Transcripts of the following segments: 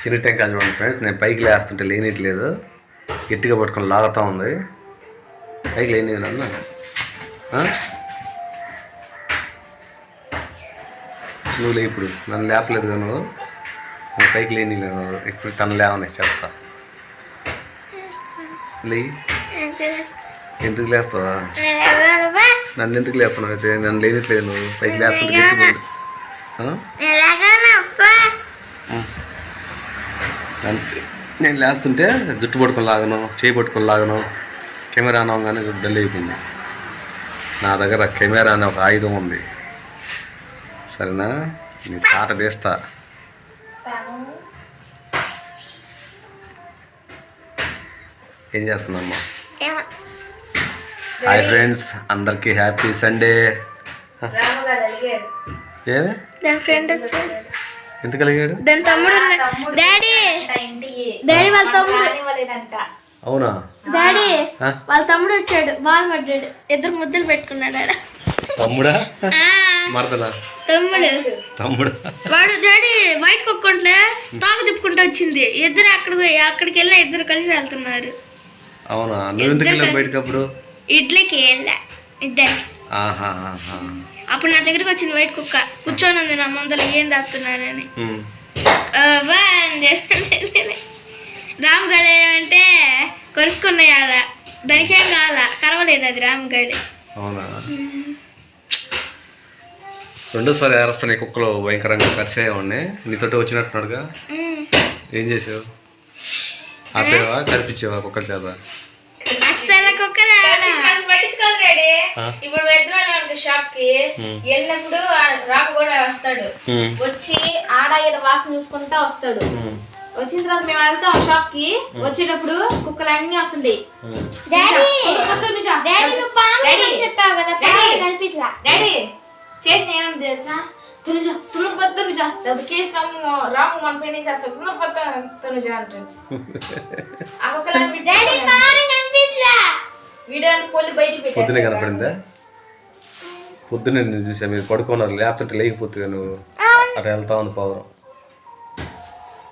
చిన్న టెంకాయ చూడండి ఫ్రెండ్స్ నేను పైకి లేస్తుంటే లేనిట్లేదు. గట్టిగా పట్టుకొని లాగుతూ ఉంది. పైకి లేని అన్న నువ్వు లే ఇప్పుడు. నన్ను లేపలేదు కదా నువ్వు? పైకి లేని లేదు ఇప్పుడు తను లేవని చెప్తా. లే. ఎందుకు లేస్తావా? నన్ను ఎందుకు లేపుతున్నావు అయితే? నన్ను లేనిట్లేదు నువ్వు. పైకి లేస్తుంటే గట్టిగా పడు. ఆ? అంతే. నేను లేస్తుంటే జుట్టు పట్టుకొని లాగను చేయి పట్టుకొని లాగను కెమెరా అనగానే డల్ అయిపోయింది. నా దగ్గర కెమెరా అనే ఒక ఆయుధం ఉంది. సరేనా? నీ తాట తీస్తా. ఏం చేస్తున్నామ్మా హాయ్ ఫ్రెండ్స్ అందరికీ హ్యాపీ సండే. ఏమే? ఫ్రెండ్ వచ్చాడు. ఎందుకు కలిగాడు? దాని తమ్ముడు. డాడీ! డాడీ వాళ్ళ తమ్ముడు అవునా? డాడీ? వాళ్ళ తమ్ముడు వచ్చాడు బాగా పడ్డాడు ఇద్దరు ముద్దలు పెట్టుకున్నాడు ఆడ. తమ్ముడా? ఆ, మరదలా? తమ్ముడు. తమ్ముడా? వాడు డాడీ బయట కొక్కుంటే తాగు తిప్పుకుంటూ వచ్చింది. ఇద్దరు అక్కడికి అక్కడికి వెళ్ళిన ఇద్దరు కలిసి వెళ్తున్నారు. అవునా? నువ్వు ఎందుకు వెళ్ళావు బయటకు అప్పుడు? ఇడ్లీకి వెళ్ళా. ఇద్దరికి. ఆహాహాహా. అప్పుడు నా దగ్గరికి వచ్చింది వైట్ కుక్క. కూర్చొని ఉంది నా ముందర ఏం దాస్తున్నారని. ఉమ్. బా అని చెప్పి రామ్గఢ్ ఏమంటే కొరుసుకున్నాయి ఆడ దానికేం కాల కలవలేదు అది రామ్గఢ్ అవునా? రెండోసారి ఏరస్తాను ఈ కుక్కలు భయంకరంగా కరిసేవాడిని నీతోటి వచ్చినట్టున్నాడుగా. ఏం చేసావు? ఆపేవా? కనిపించేవా కుక్కల చేత? పట్టించుకోదు డాడీ. ఆ? ఇప్పుడు వెళ్తున్నాను షాప్కి. వెళ్ళినప్పుడు రాము కూడా వస్తాడు. వచ్చి ఆడ ఈడ వాసన చూసుకుంటా వస్తాడు. వచ్చిన తర్వాత మేము వెళ్తాం షాప్కి. వచ్చేటప్పుడు కుక్కలు అన్ని వస్తుంటాయి చెప్పావు కదా కనిపించలా. డాడీ! చేతి ఏమని తెలుసా? తనుజ తునపద్ద తనుజ కేసు రాము రాము మన పైన చేస్తాడు సుందరపద్ద తనుజ అంటాడు ఆ కుక్కలని డాడీ కనిపించలా. పొద్దునే పెట్టాడు కనపడిందా? పొద్దునే నేను చూసా మీరు పడుకున్నారు లేకపోతే లేకపోతే నువ్వు. అటు వెళ్తా ఉంది పవరం.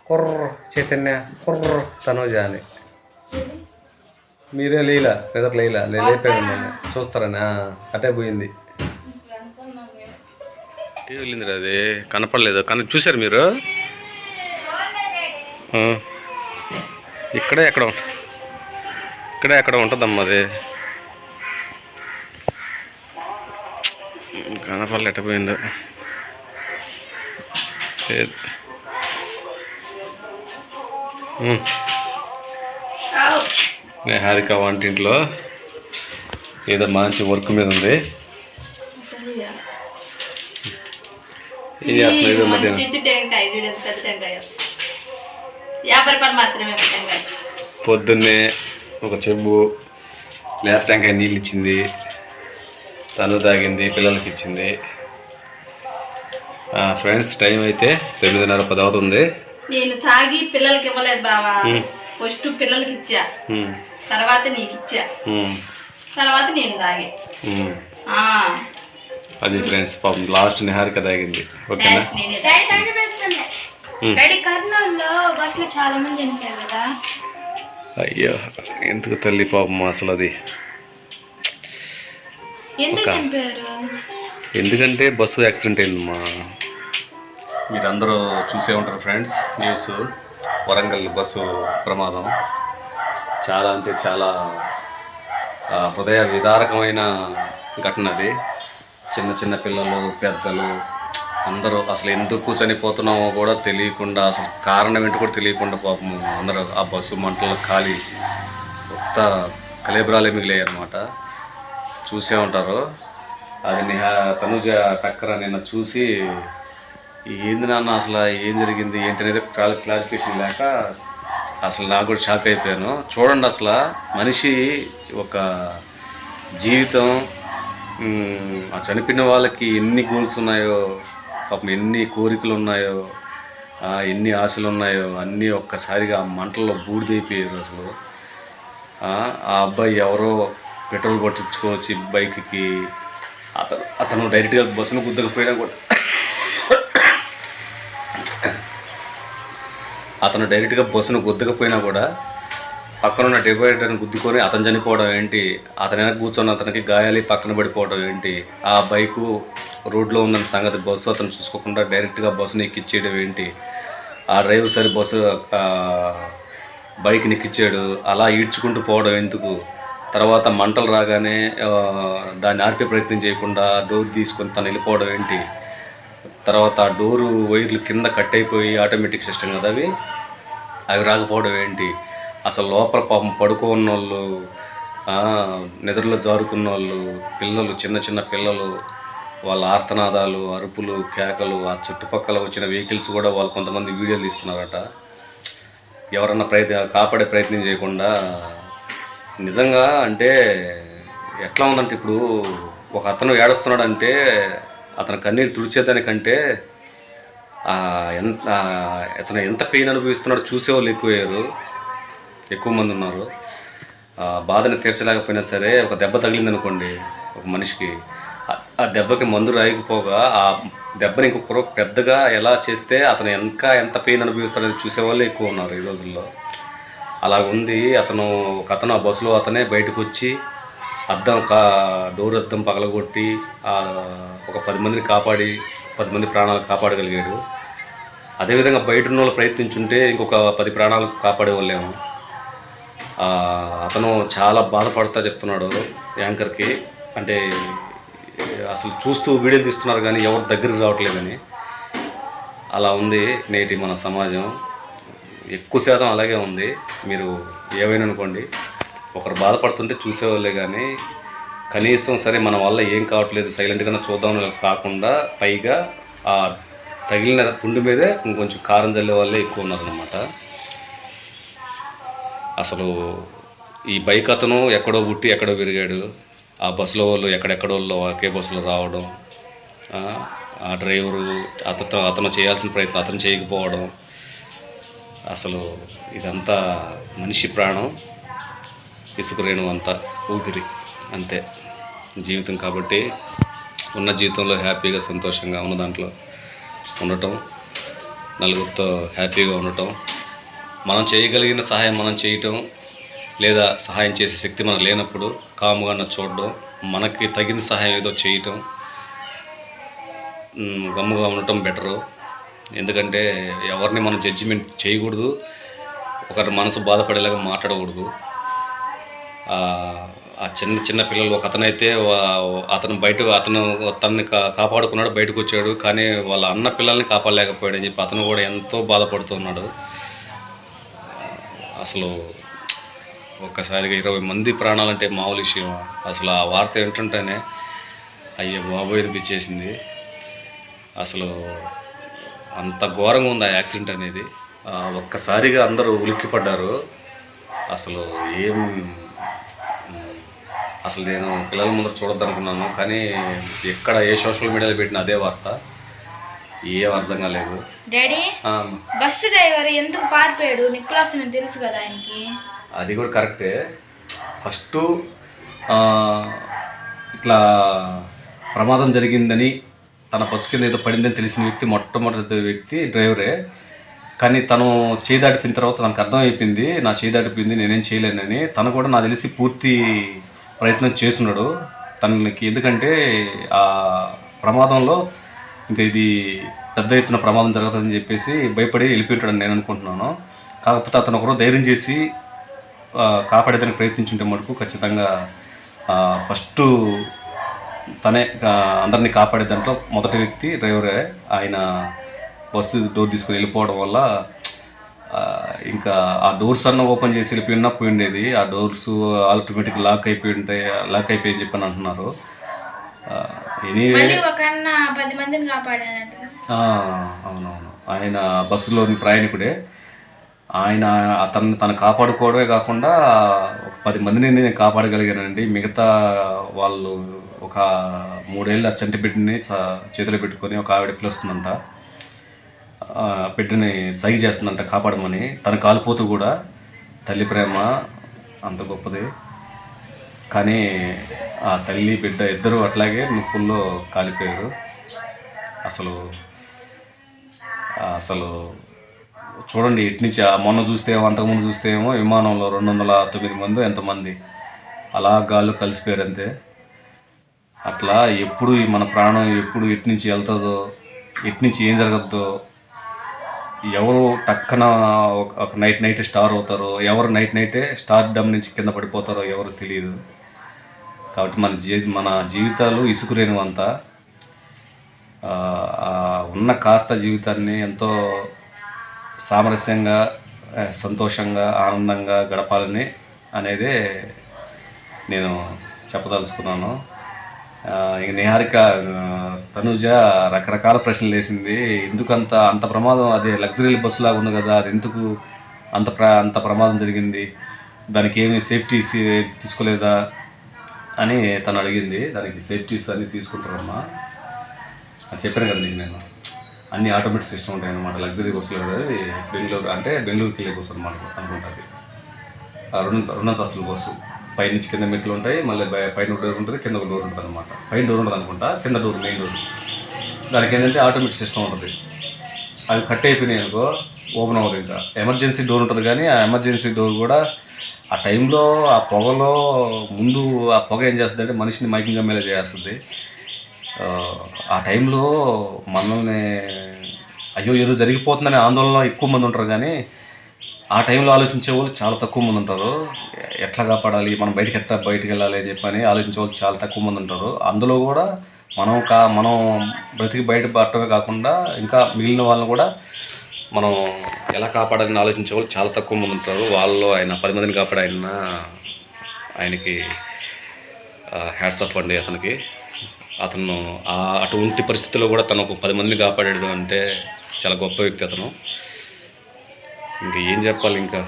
కుర్ర చైతన్య కుర్ర. తనోజ అని. మీరే లేలా నిద్ర లేలా నేను లేపాను మిమ్మల్ని చూస్తారని అటే పోయింది. ఏ వెళ్ళింది అది? కనపడలేదు. కన చూసారు మీరు. ఇక్కడే ఎక్కడ. ఇక్కడే ఎక్కడ ఉంటుందమ్మా అది? కనపడలే ఎట్ట పోయిందో. లేదు. ఉమ్. నేను హారిక వంటింట్లో ఏదో మంచి వర్క్ మీద ఉంది. ఏదో మధ్యాహ్నం. పొద్దున్నే ఒక చెంబు లేత టెంకాయ నీళ్ళు ఇచ్చింది తను తాగింది పిల్లలకి ఇచ్చింది. ఫ్రెండ్స్ టైం అయితే తొమ్మిదిన్నర పది అవుతుంది. నేను తాగి పిల్లలకి ఇవ్వలేదు బావా. ఫస్ట్ పిల్లలకి ఇచ్చా. తర్వాత నీకు ఇచ్చా తర్వాత నేను తాగే. అది ఫ్రెండ్స్ పాపం లాస్ట్ నిహారిక తాగింది. ఓకేనా? కర్నూలులో బస్సులో చాలా మంది చనిపోయారు కదా. అయ్యో ఎందుకు తల్లి పాపం అసలు అది? ఒక- ఎందుకంటే బస్సు యాక్సిడెంట్ అయిందమ్మా మీరందరూ చూసే ఉంటారు ఫ్రెండ్స్ న్యూస్ వరంగల్ బస్సు ప్రమాదం. చాలా అంటే చాలా హృదయ విదారకమైన ఘటన అది. చిన్న చిన్న పిల్లలు పెద్దలు అందరూ అసలు ఎందుకు చనిపోతున్నామో కూడా తెలియకుండా అసలు కారణం ఏంటో కూడా తెలియకుండా పాపం అందరూ ఆ బస్సు మంటలు ఖాళీ కొత్త కలేబ్రాలే మిగిలాయి అనమాట చూసే ఉంటారు. అది నిహా తనుజ టక్కర నిన్న చూసి ఏంది నాన్న అసలు ఏం జరిగింది? ఏంటి? అనేది క్లారిఫికేషన్ లేక అసలు నాకు కూడా షాక్ అయిపోయాను. చూడండి అసలు మనిషి ఒక జీవితం ఆ చనిపోయిన వాళ్ళకి ఎన్ని గోల్స్ ఉన్నాయో పాపం ఎన్ని కోరికలు ఉన్నాయో ఎన్ని ఆశలు ఉన్నాయో అన్నీ ఒక్కసారిగా ఆ మంటల్లో బూడిదైపోయారు అసలు. ఆ అబ్బాయి ఎవరో పెట్రోల్ పట్టించుకోవచ్చు బైక్కి అతను అతను డైరెక్ట్గా బస్సును గుద్దకపోయినా కూడా. అతను డైరెక్ట్గా బస్సును గుద్దకపోయినా కూడా పక్కనున్న డివైడర్ని గుద్దుకొని అతను చనిపోవడం ఏంటి అతని వెనక కూర్చొని అతనికి గాయాలి పక్కన పడిపోవడం ఏంటి ఆ బైకు రోడ్లో ఉందన్న సంగతి బస్సు అతను చూసుకోకుండా డైరెక్ట్గా బస్సుని ఎక్కిచ్చేయడం ఏంటి? ఆ డ్రైవర్ సరి బస్సు బైక్ని ఎక్కిచ్చాడు. అలా ఈడ్చుకుంటూ పోవడం ఎందుకు? తర్వాత మంటలు రాగానే దాన్ని ఆర్పే ప్రయత్నం చేయకుండా డోర్ తీసుకొని తను వెళ్ళిపోవడం ఏంటి? తర్వాత ఆ డోరు వైర్లు కింద కట్ అయిపోయి ఆటోమేటిక్ సిస్టమ్ కదా అవి? అవి రాకపోవడం ఏంటి? అసలు లోపల పాపం పడుకున్న వాళ్ళు నిద్రలో జారుకున్న వాళ్ళు పిల్లలు చిన్న చిన్న పిల్లలు వాళ్ళ ఆర్తనాదాలు అరుపులు కేకలు ఆ చుట్టుపక్కల వచ్చిన వెహికల్స్ కూడా వాళ్ళు కొంతమంది వీడియోలు తీస్తున్నారట. ఎవరన్నా ప్రయత్న కాపాడే ప్రయత్నం చేయకుండా నిజంగా అంటే ఎట్లా ఉందంటే ఇప్పుడు ఒక అతను ఏడుస్తున్నాడంటే అతను కన్నీళ్ళు తుడిచేదానికంటే ఎంత అతను ఎంత పెయిన్ అనుభవిస్తున్నాడో చూసేవాళ్ళు ఎక్కువయ్యారు ఎక్కువ మంది ఉన్నారు. ఆ బాధని తీర్చలేకపోయినా సరే ఒక దెబ్బ తగిలిందనుకోండి ఒక మనిషికి ఆ- దెబ్బకి మందు రాయకపోగా ఆ దెబ్బని ఇంకొకరు పెద్దగా ఎలా చేస్తే అతను ఇంకా ఎంత పెయిన్ అనుభవిస్తాడని చూసేవాళ్ళు ఎక్కువ ఉన్నారు ఈ రోజుల్లో. అలా ఉంది అతను ఒక అతను ఆ బస్సులో అతనే బయటకు వచ్చి అద్దం కా డోర్ అద్దం పగలగొట్టి ఒక పది మందిని కాపాడి పది మంది ప్రాణాలు కాపాడగలిగాడు. అదేవిధంగా బయట ఉన్న వాళ్ళు ప్రయత్నించుంటే ఇంకొక పది ప్రాణాలు కాపాడేవాళ్ళేమో. అతను చాలా బాధపడతా చెప్తున్నాడు యాంకర్కి. అంటే అసలు చూస్తూ వీడియోలు తీస్తున్నారు కానీ ఎవరు దగ్గరికి రావట్లేదని. అలా ఉంది నేటి మన సమాజం. ఎక్కువ శాతం అలాగే ఉంది. మీరు ఏమైనా అనుకోండి ఒకరు బాధపడుతుంటే చూసేవాళ్ళే కానీ కనీసం సరే మన వల్ల ఏం కావట్లేదు సైలెంట్గానే చూద్దాం కాకుండా పైగా ఆ తగిలిన పుండు మీదే ఇంకొంచెం కారం చల్లే వాళ్ళే ఎక్కువ ఉన్నారనమాట అసలు ఈ బైక్ అతను ఎక్కడో పుట్టి ఎక్కడో పెరిగాడు. ఆ బస్సులో వాళ్ళు ఎక్కడెక్కడో వాళ్ళు ఒకే బస్సులో రావడం ఆ, డ్రైవరు అతను అతను చేయాల్సిన ప్రయత్నం అతను చేయకపోవడం. అసలు ఇదంతా మనిషి ప్రాణం ఇసుకురేణు అంతా ఊపిరి అంతే. జీవితం కాబట్టి ఉన్న జీవితంలో హ్యాపీగా సంతోషంగా ఉన్న దాంట్లో ఉండటం నలుగురితో హ్యాపీగా ఉండటం. మనం చేయగలిగిన సహాయం మనం చేయటం. లేదా సహాయం చేసే శక్తి మనకు లేనప్పుడు కాముగా చూడడం మనకి తగిన సహాయం ఏదో చేయటం గమ్ముగా ఉండటం బెటరు. ఎందుకంటే ఎవరిని మనం జడ్జిమెంట్ చేయకూడదు ఒకరి మనసు బాధపడేలాగా మాట్లాడకూడదు. ఆ చిన్న చిన్న పిల్లలు ఒక అతనైతే అతను బయట అతను తనని కా- కాపాడుకున్నాడు బయటకు వచ్చాడు కానీ వాళ్ళ అన్న పిల్లల్ని కాపాడలేకపోయాడు అని చెప్పి అతను కూడా ఎంతో బాధపడుతున్నాడు అసలు ఒక్కసారిగా ఇరవై మంది ప్రాణాలంటే మామూలు విషయం. అసలు ఆ వార్త వింటుంటేనే అయ్యో బాబోయ్ అనిపించేసింది. అసలు అంత ఘోరంగా ఉంది ఆ యాక్సిడెంట్ అనేది. ఒక్కసారిగా అందరూ ఉలిక్కిపడ్డారు అసలు ఏం అసలు నేను పిల్లల ముందర చూడొద్దు అనుకున్నాను కానీ ఎక్కడ ఏ సోషల్ మీడియాలో పెట్టిన అదే వార్త. ఏం అర్థం కాలేదు. డాడీ బస్సు డ్రైవర్ ఎందుకు పారిపోయాడు? నిప్పులు వస్తున్నాయని తెలుసు కదా ఆయనకి. అది కూడా కరెక్టే. ఫస్ట్ ఇట్లా ప్రమాదం జరిగిందని తన పసు కింద ఏదో పడిందని తెలిసిన వ్యక్తి మొట్టమొదటి వ్యక్తి డ్రైవరే. కానీ తను చేయి దాటిపోయిన తర్వాత తనకు అర్థమైపోయింది నా చేయి దాటిపోయింది నేనేం చేయలేనని. తను కూడా నాకు తెలిసి పూర్తి ప్రయత్నం చేస్తున్నాడు. తనకి ఎందుకంటే ఆ ప్రమాదంలో ఇంకా ఇది పెద్ద ఎత్తున ప్రమాదం జరుగుతుందని చెప్పేసి భయపడి వెళ్ళిపోయింటాడని నేను అనుకుంటున్నాను. కాకపోతే అతను ఒకరు ధైర్యం చేసి కాపాడేదానికి ప్రయత్నించుంటే మటుకు ఖచ్చితంగా ఫస్ట్ తనే అందరినీ కాపాడే దాంట్లో మొదటి వ్యక్తి డ్రైవరే. ఆయన బస్సు డోర్ తీసుకొని వెళ్ళిపోవడం వల్ల ఇంకా ఆ డోర్స్ అన్న ఓపెన్ చేసి వెళ్ళిపోయినా పోయిండేది ఆ డోర్స్ ఆటోమేటిక్ లాక్ అయిపోయి ఉంటాయి లాక్ అయిపోయి అని చెప్పని అంటున్నారు. అవునవును. ఆయన బస్సులోని ప్రయాణికుడే. ఆయన అతన్ని తను కాపాడుకోవడమే కాకుండా ఒక పది మందిని నేను కాపాడగలిగానండి. మిగతా వాళ్ళు ఒక మూడేళ్ళ చంటి బిడ్డని చ- చేతిలో పెట్టుకొని ఒక ఆవిడ పిలుస్తుందంట. బిడ్డని సైజ్ చేస్తుందంట కాపాడమని. తను కాలిపోతూ కూడా తల్లి ప్రేమ అంత గొప్పది. కానీ ఆ తల్లి బిడ్డ ఇద్దరు అట్లాగే నొప్పుల్లో కాలిపోయారు. అసలు అసలు చూడండి ఇటు నుంచి ఆ మొన్న చూస్తే ఏమో అంతకుముందు చూస్తే ఏమో విమానంలో రెండు వందల తొమ్మిది మంది ఎంతమంది. అలా గాల్లో కలిసిపోయారు అంతే అట్లా ఎప్పుడు ఈ మన ప్రాణం ఎప్పుడు ఇటు నుంచి వెళ్తుందో ఎట్నుంచి ఏం జరగద్దో ఎవరు టక్కన ఒక- ఒక నైట్ నైట్ స్టార్ అవుతారో ఎవరు నైట్ నైటే స్టార్ డమ్ నుంచి కింద పడిపోతారో ఎవరు తెలియదు. కాబట్టి మన జీ మన జీవితాలు ఇసుకురేనివంతా. ఉన్న కాస్త జీవితాన్ని ఎంతో సామరస్యంగా సంతోషంగా ఆనందంగా గడపాలని అనేదే నేను చెప్పదలుచుకున్నాను. ఇక నిహారిక తనుజ రకరకాల ప్రశ్నలు వేసింది. ఎందుకు అంత అంత ప్రమాదం? అదే లగ్జరీ బస్సు లాగా ఉంది కదా అది ఎందుకు అంత ప్ర అంత ప్రమాదం జరిగింది? దానికి ఏమి సేఫ్టీ తీసుకోలేదా? అని తను అడిగింది. దానికి సేఫ్టీస్ అన్నీ తీసుకుంటారమ్మా. అని చెప్పాను కదా నేను. అన్ని ఆటోమేటిక్ సిస్టమ్ ఉంటాయి అనమాట లగ్జరీ బస్సులు అనేది బెంగళూరు అంటే బెంగళూరుకి వెళ్ళే బస్సు అనమాట అనుకుంటుంది ఆ రెండు రెండంతస్తుల బస్సు. పైనుంచి కింద మెట్లు ఉంటాయి మళ్ళీ పైన ఒక డోర్ ఉంటుంది కింద ఒక డోర్ ఉంటుంది అనమాట పైన డోర్ ఉంటుంది అనుకుంటా కింద డోర్ మెయిన్ డోర్. దానికి ఏంటంటే ఆటోమేటిక్ సిస్టమ్ ఉంటుంది. అవి కట్ అయిపోయినాయి అనుకో ఓపెన్ అవ్వదు ఇంకా. ఎమర్జెన్సీ డోర్ ఉంటుంది కానీ ఆ ఎమర్జెన్సీ డోర్ కూడా ఆ టైంలో ఆ పొగలో ముందు ఆ పొగ ఏం చేస్తుంది అంటే మనిషిని మైకింగ్ అమ్మేలా చేస్తుంది ఆ, టైంలో మనల్ని అయ్యో ఏదో జరిగిపోతుందనే ఆందోళన ఎక్కువ మంది ఉంటారు కానీ ఆ టైంలో ఆలోచించే వాళ్ళు చాలా తక్కువ మంది ఉంటారు. ఎట్లా కాపాడాలి మనం బయటికి ఎట్లా బయటికి వెళ్ళాలి అని చెప్పని ఆలోచించే వాళ్ళు చాలా తక్కువ మంది ఉంటారు. అందులో కూడా మనం కా మనం బ్రతికి బయట పడటమే కాకుండా ఇంకా మిగిలిన వాళ్ళని కూడా మనం ఎలా కాపాడాలని ఆలోచించే వాళ్ళు చాలా తక్కువ మంది ఉంటారు. వాళ్ళు ఆయన పది మందిని కాపాడాయన ఆయనకి హ్యాట్స్ ఆఫ్ అండి అతనికి. అతను ఆ అటువంటి పరిస్థితుల్లో కూడా తను ఒక పది మందిని కాపాడాడు అంటే చాలా గొప్ప వ్యక్తి అతను. ఇంకా ఏం చెప్పాలి ఇంకా?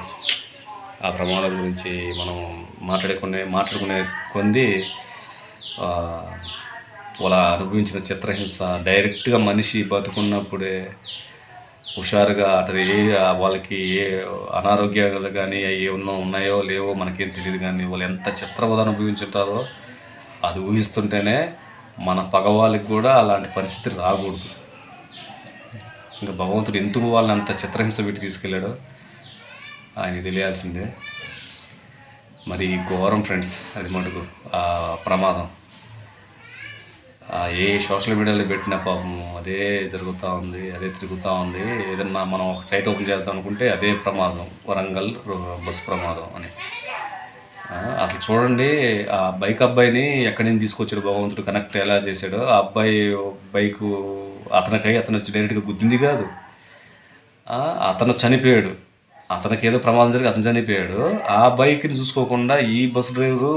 ఆ ప్రమాణాల గురించి మనం మాట్లాడుకునే మాట్లాడుకునే కొంది వాళ్ళ అనుభవించిన చిత్రహింస డైరెక్ట్గా మనిషి బతుకున్నప్పుడే హుషారుగా అతను ఏ వాళ్ళకి ఏ అనారోగ్యాలు కానీ అవి ఏమన్నా ఉన్నాయో లేవో మనకేం తెలియదు కానీ వాళ్ళు ఎంత చిత్రవద అనుభవించుంటారో అది ఊహిస్తుంటేనే మన పగవాళ్ళకి కూడా అలాంటి పరిస్థితి రాకూడదు. ఇంకా భగవంతుడు ఎందుకు వాళ్ళని అంత చిత్రహింస పెట్టి తీసుకెళ్ళాడో ఆయన తెలియాల్సిందే. మరి ఘోరం ఫ్రెండ్స్ అది మటుకు ఆ ప్రమాదం. ఏ సోషల్ మీడియాలో పెట్టిన పాపం అదే జరుగుతూ ఉంది అదే తిరుగుతూ ఉంది ఏదన్నా మనం ఒక సైట్ ఓపెన్ చేద్దాం అనుకుంటే అదే ప్రమాదం వరంగల్ బస్సు ప్రమాదం అని. అసలు చూడండి ఆ బైక్ అబ్బాయిని ఎక్కడి నుంచి తీసుకొచ్చాడు భగవంతుడు? కనెక్ట్ ఎలా చేశాడో? ఆ అబ్బాయి బైక్ అతనికై అతను వచ్చి డైరెక్ట్గా గుద్దింది కాదు. అతను చనిపోయాడు. అతనికి ఏదో ప్రమాదం జరిగి అతను చనిపోయాడు. ఆ బైక్ని చూసుకోకుండా ఈ బస్సు డ్రైవరు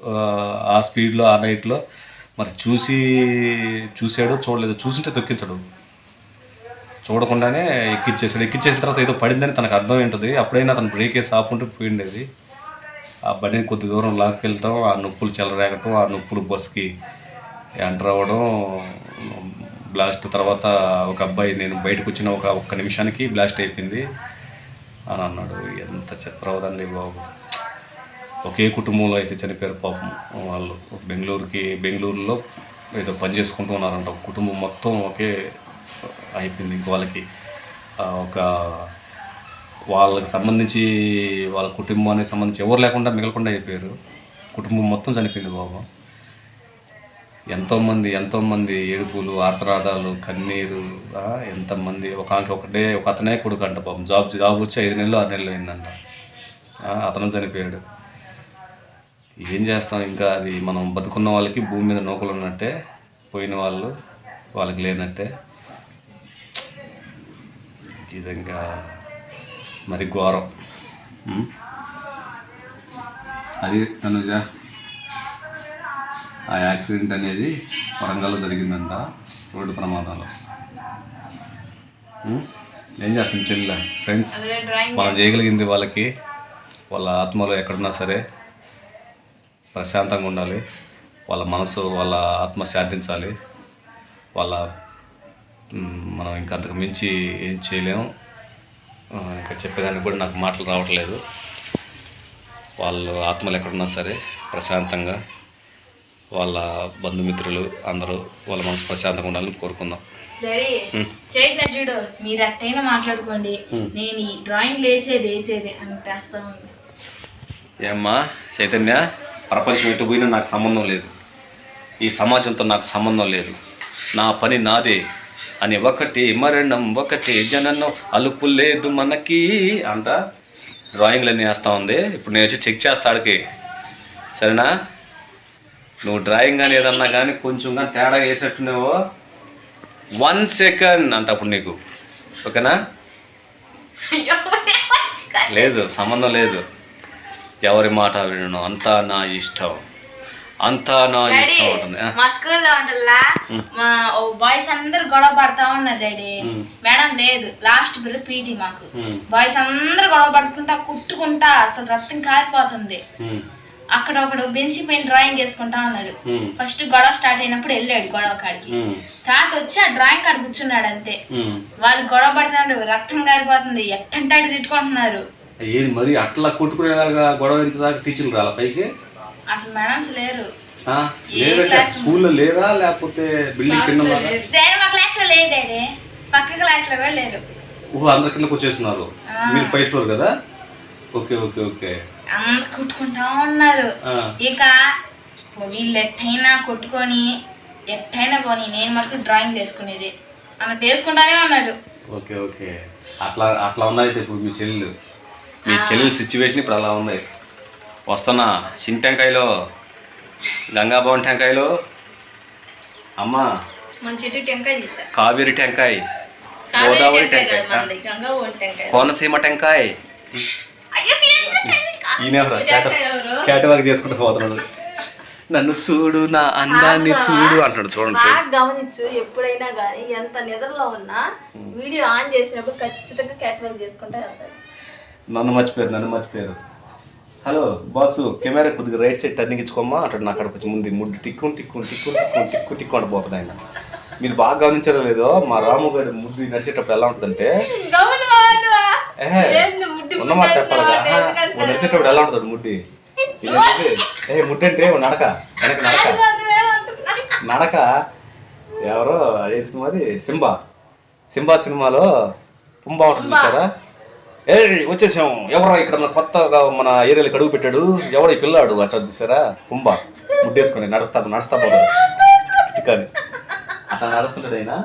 ఆ, స్పీడ్లో ఆ నైట్లో మరి చూసి చూశాడో చూడలేదు చూసింటే తొక్కించడు. చూడకుండానే ఎక్కిచ్చేసాడు ఎక్కిచ్చేసిన తర్వాత ఏదో పడిందని తనకు అర్థం ఏంటది? అప్పుడైనా తను బ్రేక్ వేసి ఆపుంటే పోయిండేది. ఆ బండిని కొద్ది దూరం లాక్కెళ్ళటం ఆ నొప్పులు చెలరేగటం ఆ నొప్పులు బస్కి ఎంటర్ అవ్వడం బ్లాస్ట్ తర్వాత ఒక అబ్బాయి నేను బయటకు వచ్చిన ఒక ఒక్క నిమిషానికి బ్లాస్ట్ అయిపోయింది అని అన్నాడు. ఎంత చిత్రవదండి బాబు. ఒకే కుటుంబంలో అయితే చనిపోయారు పాపం వాళ్ళు. బెంగళూరుకి బెంగళూరులో ఏదో పని చేసుకుంటూ ఉన్నారంట. కుటుంబం మొత్తం ఒకే అయిపోయింది ఇంక వాళ్ళకి. ఒక వాళ్ళకి సంబంధించి వాళ్ళ కుటుంబానికి సంబంధించి ఎవరు లేకుండా మిగలకుండా అయిపోయారు. కుటుంబం మొత్తం చనిపోయింది బాబు. ఎంతోమంది ఎంతోమంది ఏడుపులు ఆర్తరాధాలు కన్నీరు ఎంతమంది ఒక ఒకటే ఒక అతనే కొడుకు అంట పాపం జాబ్ జాబ్ వచ్చి ఐదు నెలలు ఆరు నెలలు అయిందంట. అతను చనిపోయాడు. ఏం చేస్తాం ఇంకా? అది మనం బతుకున్న వాళ్ళకి భూమి మీద నూకలు ఉన్నట్టే పోయిన వాళ్ళు వాళ్ళకి లేనట్టే. ఈ విధంగా మరి ఘోరం? అది తనుజ ఆ యాక్సిడెంట్ అనేది వరంగల్లో జరిగిందంట రోడ్డు ప్రమాదంలో? ఏం చేస్తాం చెల్లె? ఫ్రెండ్స్ మనం చేయగలిగింది వాళ్ళకి వాళ్ళ ఆత్మలో ఎక్కడున్నా సరే ప్రశాంతంగా ఉండాలి. వాళ్ళ మనసు వాళ్ళ ఆత్మ శాంతించాలి. వాళ్ళ మనం ఇంకా అంతకు మించి ఏం చేయలేము ఇంకా చెప్పేదానికి కూడా నాకు మాటలు రావట్లేదు. వాళ్ళు ఆత్మలు ఎక్కడున్నా సరే ప్రశాంతంగా వాళ్ళ బంధుమిత్రులు అందరూ వాళ్ళ మనసు ప్రశాంతంగా ఉండాలని కోరుకుందాం. చూడు మీరు అట్టైనా మాట్లాడుకోండి. నేను ఈ డ్రాయింగ్ వేసేది వేసేది అని ఉంది ఏమ్మా చైతన్య ప్రపంచం ఎటు పోయినా నాకు సంబంధం లేదు. ఈ సమాజంతో నాకు సంబంధం లేదు. నా పని నాదే. అని ఒకటి మరణం ఒకటి జననం అలుపు లేదు మనకి అంట. డ్రాయింగ్లన్నీ వేస్తూ ఉంది. ఇప్పుడు నేను వచ్చి చెక్ చేస్తాడికి సరేనా? నువ్వు డ్రాయింగ్ కానీ ఏదన్నా కానీ కొంచెం కానీ తేడా వేసినట్టున్నావో. వన్ సెకండ్ అంట అప్పుడు నీకు. ఓకేనా? లేదు సంబంధం లేదు. ఎవరి మాట వినను అంతా నా ఇష్టం. అంతా నా ఇష్టం ఉంటుంది మా స్కూల్లో ఉంటల్లా మా బాయ్స్ అందరు గొడవ పడతా ఉన్నారు డాడీ. మేడం లేదు లాస్ట్ పీరియడ్ పీటీ మాకు. బాయ్స్ అందరు గొడవ పడుకుంటా కుట్టుకుంటా అసలు రక్తం కారిపోతుంది ఉమ్, అక్కడ ఒకడు బెంచ్ పైన డ్రాయింగ్ వేసుకుంటా ఉన్నాడు. ఫస్ట్ గొడవ స్టార్ట్ అయినప్పుడు వెళ్ళాడు గొడవ కాడికి. తర్వాత వచ్చి ఆ డ్రాయింగ్ కాడ కూర్చున్నాడు అంతే. వాళ్ళు గొడవ పడుతున్నాడు రక్తం కారిపోతుంది ఎట్టంటే అటు తిట్టుకుంటున్నారు. ఏది మరి అట్లా కొట్టుకునేలాగా గొడవ ఎంత దాకా టీచర్లు రాలా పైకి? అసలు మేడమ్స్ లేరు. లేదంటే స్కూల్లో లేరా లేకపోతే బిల్డింగ్ కింద మా క్లాస్లో లేరు డాడీ. పక్క క్లాస్లో కూడా లేరు. ఊహ అందరి కిందకు వచ్చేస్తున్నారు. మీరు పై ఫ్లోర్ కదా? Okay okay okay. అందరు కొట్టుకుంటా ఉన్నారు. ఇక వీళ్ళు ఎట్టయినా కొట్టుకొని ఎట్టయినా పోనీ నేను మటుకు డ్రాయింగ్ వేసుకునేది. అన్నట్టు వేసుకుంటానే ఉన్నాడు. Okay okay. అట్లా అట్లా ఉందైతే ఇప్పుడు మీ చెల్లెలు. మీ చెల్లెల సిచ్యువేషన్ ఇప్పుడు అలా ఉంది. వస్తున్నా. చిన్న టెంకాయలో గంగాభవన్ టెంకాయలో అమ్మా. మన చెట్టు టెంకాయ తీసా. కావేరి టెంకాయ గోదావరి టెంకాయ కోనసీమ టెంకాయ. అయ్యో ఈయన ఎవరు? క్యాట- క్యాట్ వాక్ చేసుకుంటూ పోతున్నాడు. నన్ను చూడు నా అందాన్ని చూడు అంటాడు చూడండి గమనించు ఎప్పుడైనా కానీ ఎంత నిద్రలో ఉన్నా వీడియో ఆన్ చేసినప్పుడు ఖచ్చితంగా క్యాట్ వాక్ చేసుకుంటా వెళ్తాడు. నన్ను మర్చిపోయారు నన్ను మర్చిపోయారు. హలో బాసు కెమెరా కొద్దిగా రైట్ సైడ్ టర్నింగ్ ఇచ్చుకోమ్మా. అంటాడు నాకు అక్కడికి వచ్చి ముందు ముడ్డు టిక్కు టిక్కు టిక్కు టిక్కు టిక్కు టిక్కు అని పోతాడు ఆయన. మీరు బాగా గమనించారో లేదో మా రాము గారి ముద్దు నడిచేటప్పుడు ఎలా ఉంటుందంటే ఏహే, ఉన్నమాట చెప్పాలి నడిచేటప్పుడు ఎలా ఉంటుంది ముడ్డి? ఏ ముడ్డి అంటే నడక వెనక నడక. నడక ఎవరో అది సింబా. సింబా సినిమాలో పుంబా ఉంటుంది చూసారా? ఏ వచ్చేసాం. ఎవరా ఇక్కడ మన కొత్తగా మన ఏరియాలో అడుగు పెట్టాడు? ఎవడో ఈ పిల్లాడు? అట్లా చూసారా? పుంబా ముడ్డేసుకొని నడుస్తా నడుస్తా పోతాడు. చిటికాని అట్లా నడుస్తుంటాడు ఆయన.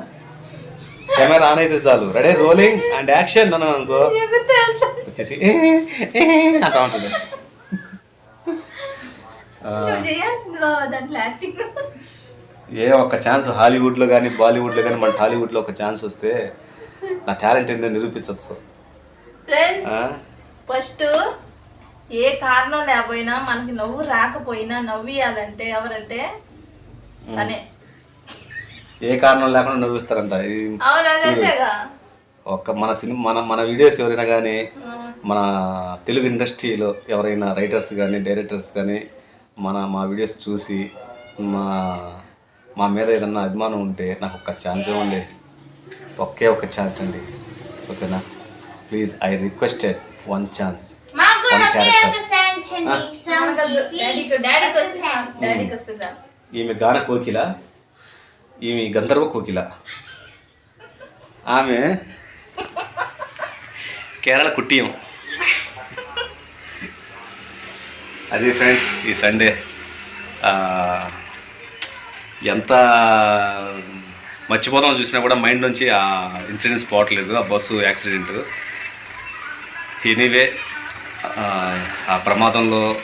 కెమెరా ఆన్ అయితే చాలు. రెడీ? Rolling and action. అన్నాను అనుకో. వచ్చేసి. "ఏ, ఏ" అంటా ఉంటుంది. ఏ ఒక్క ఛాన్స్ హాలీవుడ్లో కానీ బాలీవుడ్లో కానీ మన టాలీవుడ్లో ఒక ఛాన్స్ వస్తే నా టాలెంట్ ఏందో నిరూపించవచ్చు ఫ్రెండ్స్? ఫస్ట్ ఏ కారణం లేకపోయినా మనకి నవ్వు రాకపోయినా నవ్వియాలంటే ఎవరంటే తనే. ఏ కారణం లేకుండా నవ్విస్తారంట. ఒక్క మన సినిమా మన మన వీడియోస్ ఎవరైనా కానీ మన తెలుగు ఇండస్ట్రీలో ఎవరైనా రైటర్స్ కానీ డైరెక్టర్స్ కానీ మన మా వీడియోస్ చూసి మా మా మీద ఏదన్నా అభిమానం ఉంటే నాకు ఒక్క ఛాన్స్ ఇవ్వండి. ఒకే ఒక ఛాన్స్ అండి. ఓకేనా? Please I requested one chance one character. ఈమె గాన కోకిల ఈమె గంధర్వ కోకిల. ఆమె కేరళ కుట్టియం. అది ఫ్రెండ్స్ ఈ సండే ఎంత మర్చిపోదాం చూసినా కూడా మైండ్ నుంచి ఆ ఇన్సిడెంట్స్ పోవట్లేదు ఆ బస్సు యాక్సిడెంట్ ఎనీవే ఆ ప్రమాదంలో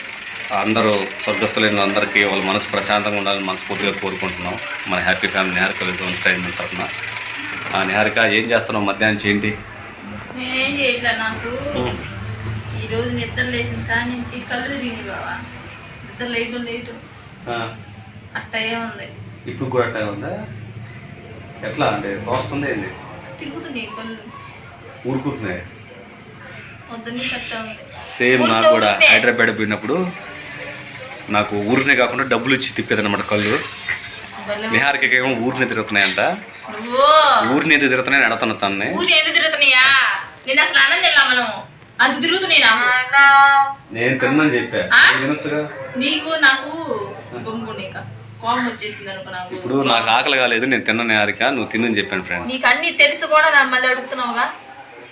అందరూ స్వర్గస్థులైన అందరికీ వాళ్ళ మనసు ప్రశాంతంగా ఉండాలని మనస్ఫూర్తిగా కోరుకుంటున్నాం. మన హ్యాపీ ఫ్యామిలీ నిహారిక ఎంటర్టైన్మెంట్ తరఫున. ఆ నిహారిక ఏం చేస్తున్నావు మధ్యాహ్నం చేయండి? నేనేం నాకు? ఈ రోజు నిద్ర లేచిన కాడి నుంచి కళ్ళు తిరిగి బావా. నిద్ర లేటు. లేటు అట్టయే ఉంది ఇప్పుడు కూడా అట్లా ఉందా? ఎట్లా అంటే తోస్తుంది ఏంది? తిరుగుతున్నాయి కళ్ళు. ఊరుకుతున్నాయి సేమ్ నాకు కూడా హైదరాబాద్ పోయినప్పుడు నాకు ఊరినే కాకుండా డబ్బులు ఇచ్చి తిప్పేదన్నమాట కళ్ళు. భలే నిహారిక ఏమో ఊరిని తిరుగుతున్నాయంట. ఊరిని ఎందుకు తిరుగుతున్నాయని అడుగుతున్నా తన్ని. తిరుగుతున్నాయా? అంత నేను తిన్నని చెప్పా. నీకు నాకు కోపం వచ్చేసింది అనుకో నాకు. ఇప్పుడు నాకు ఆకలి కాలేదు నేను తిన్నాను హారిక నువ్వు తిన్నని చెప్పాను ఫ్రెండ్స్ నీకు అన్ని తెలుసు కూడా నా మళ్ళీ అడుగుతున్నావుగా.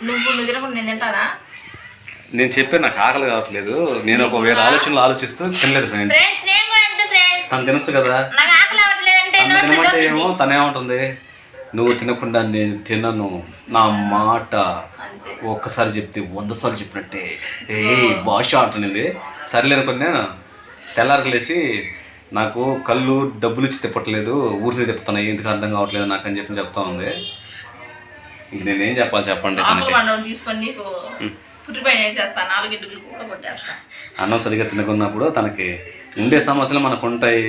నువ్వు నువ్వు తినకుండా నేను తింటానా? నేను చెప్పాను నాకు ఆకలి కావట్లేదు. నేను ఒక వేరే ఆలోచనలు ఆలోచిస్తూ తినలేదు ఫ్రెండ్స్ ఫ్రెండ్స్ నేను కూడా ఎంత ఫ్రెండ్స్ తను తినొచ్చు కదా. నాకు ఆకలి అవ్వట్లేదంటే తను తినమంటే ఏమో తనేమంటుంది నువ్వు తినకుండా నేను తినను. నా మాట ఒక్కసారి చెప్తే వంద సార్లు చెప్పినట్టే. ఏ భాష అంటున్నది సర్లే అనుకుని నేను తెల్లారకలేసి నాకు కళ్ళు డబ్బులు ఇచ్చి తిప్పట్లేదు ఊరిని తిప్పుతున్నాయి. ఎందుకు అర్థం కావట్లేదు నాకు అని చెప్పి చెప్తా ఉంది. ఇంక నేనేం చెప్పాలి చెప్పండి తీసుకొని నీకు పుట్టిపైన వేసేస్తా నాలుగింటికి కూడా కొట్టేస్తా. అన్నం సరిగ్గా తినకున్నప్పుడు తనకి ఉండే సమస్యలు మనకు ఉంటాయి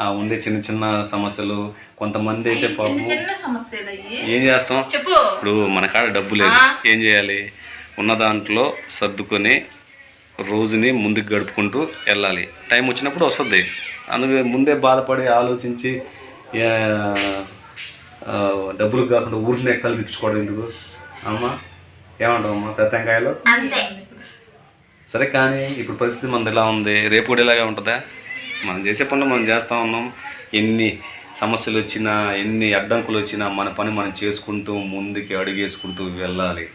ఆ ఉండే చిన్న చిన్న సమస్యలు కొంతమంది అయితే చిన్న పాపం చిన్న సమస్యలు ఏం చేస్తాం? చెప్పు. ఇప్పుడు మన కాడ డబ్బు లేదు. ఏం చేయాలి? ఉన్న దాంట్లో సర్దుకొని రోజుని ముందుకు గడుపుకుంటూ వెళ్ళాలి. టైం వచ్చినప్పుడు వస్తుంది. అందుకే ముందే బాధపడి ఆలోచించి డబ్బులు కాకుండా ఊరిని ఎక్కలు తెచ్చుకోవడం ఎందుకు? అమ్మా. ఏమంటావు అమ్మా? పెద్దంకాయలు అంతే. సరే కానీ ఇప్పుడు పరిస్థితి మనది ఎలా ఉంది. రేపు కూడా ఇలాగే ఉంటుందా? మనం చేసే పనులు మనం చేస్తూ ఉన్నాం. ఎన్ని సమస్యలు వచ్చినా ఎన్ని అడ్డంకులు వచ్చినా మన పని మనం చేసుకుంటూ ముందుకి అడుగేసుకుంటూ వెళ్ళాలి.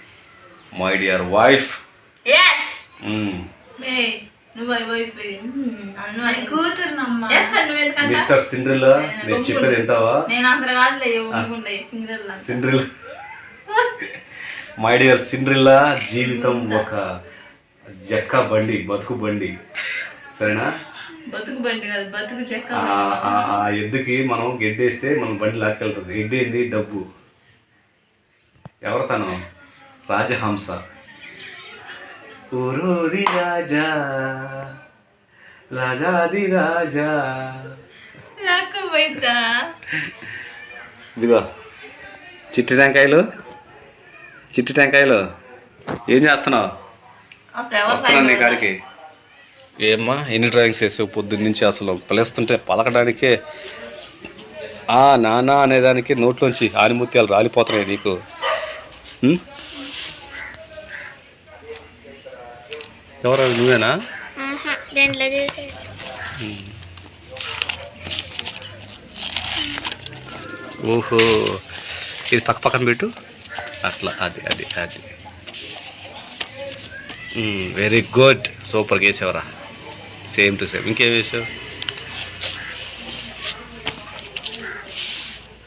My dear wife mister Cinderella నేను చెప్పేది వింటావా? నేను మై డియర్ సిండ్రిల్లా జీవితం ఒక జక్క బండి బతుకు బండి. సరేనా? బతుకు బండి కాదు బతుకు చెక్క ఆ- ఎద్దుకి మనం గెడ్డేస్తే మన బండి లాక్కెళ్తుంది. ఎడ్డేంది? డబ్బు. ఎవరు తను? రాజహంస. ఊరూరి రాజా రాజాది రాజా. నాకు ఇదిగో చిట్టి టెంకాయలు. చిట్టి టెంకాయలు. ఏం చేస్తున్నావు? వస్తున్నాను నీ కాడికి. ఏమ్మా ఎన్ని డ్రాయింగ్స్ వేసావు? పొద్దున్న నుంచి అసలు పిలుస్తుంటే పలకడానికే. ఆ నానా అనేదానికి నోట్లోంచి ఆనిముత్యాలు రాలిపోతున్నాయి నీకు? ఎవరు నువ్వేనా? ఓహో ఇది పక్క పక్కన పెట్టు. అట్లా అది అది అది. వెరీ గుడ్ సూపర్గా వేసావరా సేమ్ టు సేమ్ ఇంకేం వేసావు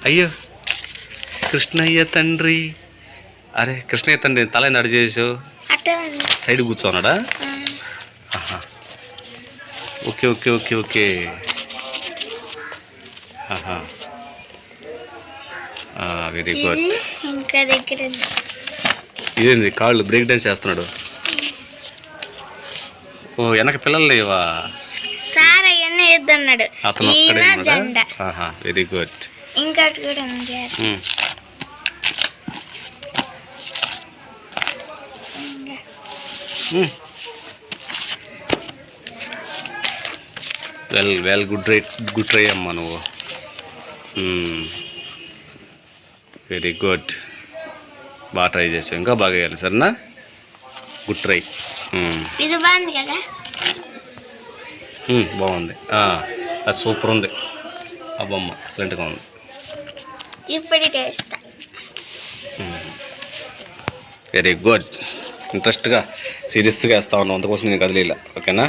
అయ్యో కృష్ణయ్య తండ్రి. అరే కృష్ణయ్య తండ్రి తల నడి చేసావు? సైడ్ ఆహా. Okay okay okay okay very good. ఇంకా దగ్గర ఇదేంది? కాళ్ళు బ్రేక్ డాన్స్ చేస్తున్నాడు. ఓ వెనక పిల్లలు లేవా సార్ అవన్నీ వేద్దన్నాడు అతను ఒక్కడే వెరీ గుడ్. ఇంకోటి కూడా well well good try good try అమ్మా నువ్వు. Very good. బాగా ట్రై చేసావు. ఇంకా బాగా వేయాలి సరేనా? Good try. ఇది బాగుంది అది సూపర్ ఉంది. ఆ బొమ్మ ఎక్సలెంట్గా ఉంది. Very good. ఇంట్రెస్ట్గా సీరియస్గా వేస్తా ఉన్నావు. అందుకోసం నేను కదిలేలా. ఓకేనా?